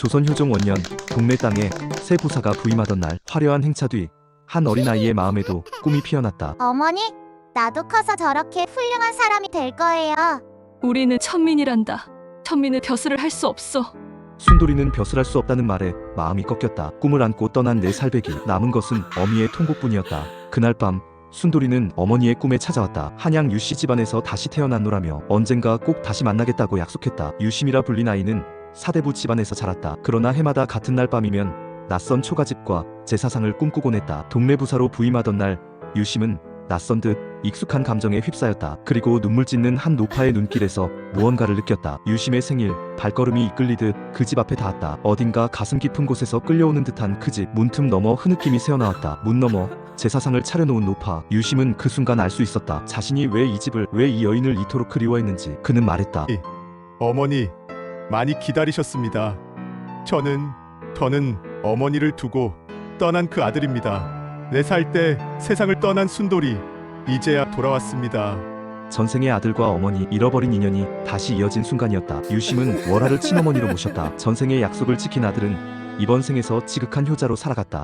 조선 효종 원년 동네 땅에 새 부사가 부임하던 날 화려한 행차 뒤 한 어린아이의 마음에도 꿈이 피어났다. 어머니, 나도 커서 저렇게 훌륭한 사람이 될 거예요. 우리는 천민이란다. 천민은 벼슬을 할 수 없어. 순돌이는 벼슬할 수 없다는 말에 마음이 꺾였다. 꿈을 안고 떠난 네 살배기 남은 것은 어미의 통곡뿐이었다. 그날 밤 순돌이는 어머니의 꿈에 찾아왔다. 한양 유씨 집안에서 다시 태어났노라며 언젠가 꼭 다시 만나겠다고 약속했다. 유심이라 불린 아이는 사대부 집안에서 자랐다. 그러나 해마다 같은 날 밤이면 낯선 초가집과 제사상을 꿈꾸곤 했다. 동네 부사로 부임하던 날 유심은 낯선 듯 익숙한 감정에 휩싸였다. 그리고 눈물 찢는 한 노파의 눈길에서 무언가를 느꼈다. 유심의 생일, 발걸음이 이끌리듯 그 집 앞에 닿았다. 어딘가 가슴 깊은 곳에서 끌려오는 듯한 그 집 문틈 너머 흐느낌이 새어나왔다. 문 너머 제사상을 차려놓은 노파. 유심은 그 순간 알 수 있었다. 자신이 왜 이 집을, 왜 이 여인을 이토록 그리워했는지. 그는 말했다. 어머니, 많이 기다리셨습니다. 저는, 저는 어머니를 두고 떠난 그 아들입니다. 네 살 때 세상을 떠난 순돌이, 이제야 돌아왔습니다. 전생의 아들과 어머니 잃어버린 인연이 다시 이어진 순간이었다. 유심은 월하를 친어머니로 모셨다. 전생의 약속을 지킨 아들은 이번 생에서 지극한 효자로 살아갔다.